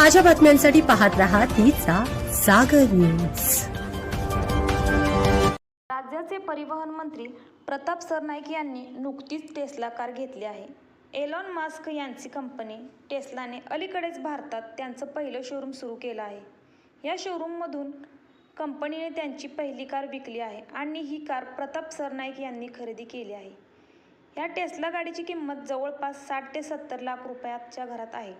ताज्या बातम्यांसाठी पाहत राहा तिचा सागर न्यूज. राज्याचे परिवहन मंत्री प्रताप सरनाईक यांनी नुकतीच टेस्ला कार घेतली आहे. एलॉन मास्क यांची कंपनी टेस्लाने अलीकडेच भारतात त्यांचं पहिलं शोरूम सुरू केलं आहे. या शोरूममधून कंपनीने त्यांची पहिली कार विकली आहे आणि ही कार प्रताप सरनाईक यांनी खरेदी केली आहे. या टेस्ला गाडीची किंमत जवळपास साठ ते सत्तर लाख रुपयाच्या घरात आहे.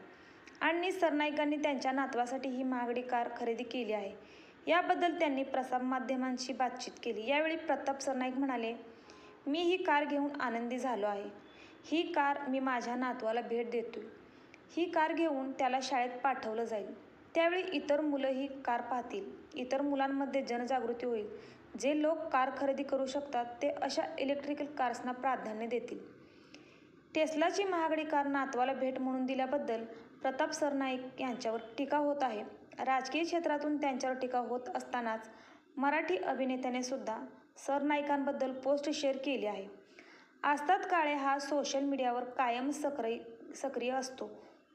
आणि सरनाईकांनी त्यांच्या नातवासाठी ही महागडी कार खरेदी केली आहे. याबद्दल त्यांनी प्रसारमाध्यमांशी बातचीत केली. यावेळी प्रताप सरनाईक म्हणाले मी ही कार घेऊन आनंदी झालो आहे. ही कार मी माझ्या नातवाला भेट देतोय. ही कार घेऊन त्याला शाळेत पाठवलं जाईल. त्यावेळी इतर मुलं ही कार पाहतील. इतर मुलांमध्ये जनजागृती होईल. जे लोक कार खरेदी करू शकतात ते अशा इलेक्ट्रिकल कार्सना प्राधान्य देतील. टेस्लाची महागडी कार नातवाला भेट म्हणून दिल्याबद्दल प्रताप सरनाईक यांच्यावर टीका होत आहे. राजकीय क्षेत्रातून त्यांच्यावर टीका होत असतानाच मराठी अभिनेत्याने सुद्धा सरनाईकांबद्दल पोस्ट शेअर केली आहे. आस्ताद काळे हा सोशल मीडियावर कायम सक्रिय सक्रिय असतो.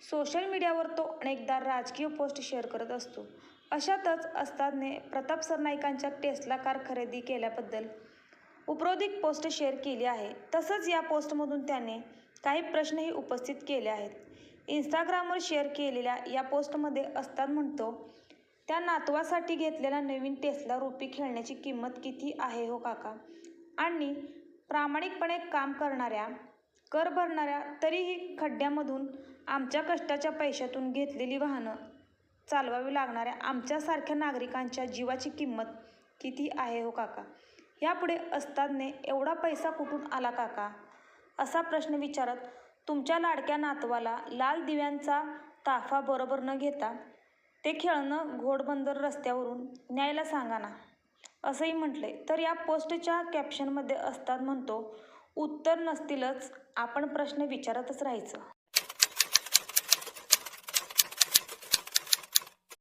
सोशल मीडियावर तो अनेकदा राजकीय पोस्ट शेअर करत असतो. अशातच अस्तादने प्रताप सरनाईकांच्या टेस्ला कार खरेदी केल्याबद्दल उपरोधिक पोस्ट शेअर केली आहे. तसंच या पोस्टमधून त्याने काही प्रश्नही उपस्थित केले आहेत. इंस्टाग्रामवर शेअर केलेल्या या पोस्टमध्ये अस्ताद म्हणतो त्या नातवासाठी घेतलेल्या नवीन टेस्ला रुपी खेळण्याची किंमत किती आहे हो काका? आणि प्रामाणिकपणे काम करणाऱ्या कर भरणाऱ्या तरीही खड्ड्यामधून आमच्या कष्टाच्या पैशातून घेतलेली वाहनं चालवावी लागणाऱ्या आमच्यासारख्या नागरिकांच्या जीवाची किंमत किती आहे हो काका? यापुढे अस्तादने एवढा पैसा कुठून आला काका? असा प्रश्न विचारत तुमच्या लाडक्या नातवाला लाल दिव्यांचा ताफा बरोबर न घेता ते खेळणं घोडबंदर रस्त्यावरून न्यायला सांगा ना. असंही म्हटले तर या पोस्टच्या कॅप्शनमध्ये असतात म्हणतो उत्तर नसतीलच आपण प्रश्न विचारतच राहायचं.